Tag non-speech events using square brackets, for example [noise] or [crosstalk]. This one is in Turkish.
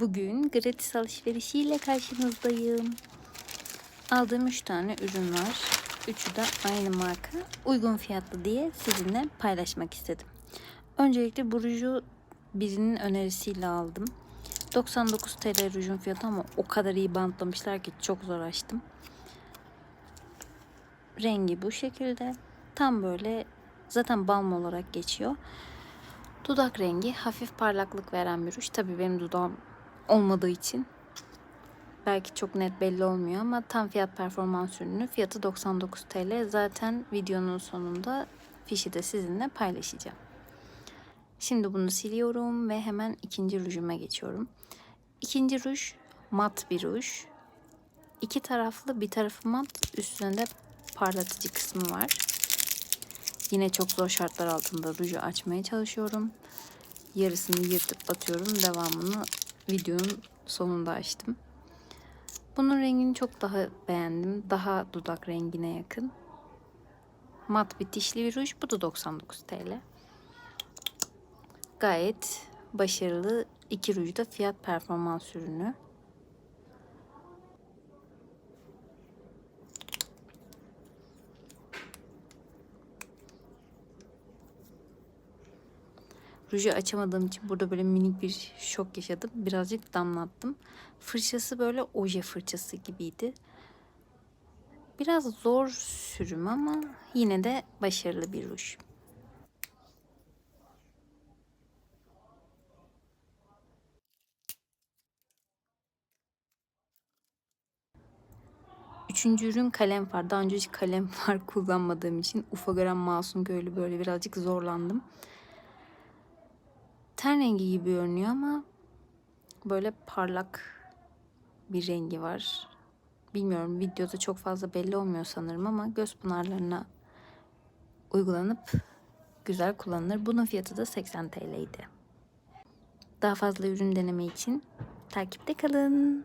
Bugün gratis alışverişiyle karşınızdayım. Aldığım 3 tane ürün var. Üçü de aynı marka. Uygun fiyatlı diye sizinle paylaşmak istedim. Öncelikle bu ruju birinin önerisiyle aldım. 99 TL rujun fiyatı ama o kadar iyi bantlamışlar ki çok zor açtım. Rengi bu şekilde. Tam böyle zaten balm olarak geçiyor. Dudak rengi hafif parlaklık veren bir ruj. Tabii benim dudağım olmadığı için belki çok net belli olmuyor ama tam fiyat performans ürünü fiyatı 99 TL. Zaten videonun sonunda fişi de sizinle paylaşacağım. Şimdi bunu siliyorum ve hemen ikinci rujuma geçiyorum. İkinci ruj mat bir ruj. İki taraflı bir tarafı mat üstünde de parlatıcı kısmı var. Yine çok zor şartlar altında ruju açmaya çalışıyorum. Yarısını yırtıp atıyorum. Devamını videonun sonunda açtım. Bunun rengini çok daha beğendim. Daha dudak rengine yakın. Mat bitişli bir ruj. Bu da 99 TL. Gayet başarılı. iki ruj da fiyat performans ürünü. Ruju açamadığım için burada böyle minik bir şok yaşadım. Birazcık damlattım. Fırçası böyle oje fırçası gibiydi. Biraz zor sürüm ama yine de başarılı bir ruj. Üçüncü ürün kalem far. Daha önce hiç kalem [laughs] far kullanmadığım için ufa gören masum köylü böyle birazcık zorlandım ten rengi gibi görünüyor ama böyle parlak bir rengi var. Bilmiyorum videoda çok fazla belli olmuyor sanırım ama göz pınarlarına uygulanıp güzel kullanılır. Bunun fiyatı da 80 TL idi. Daha fazla ürün deneme için takipte kalın.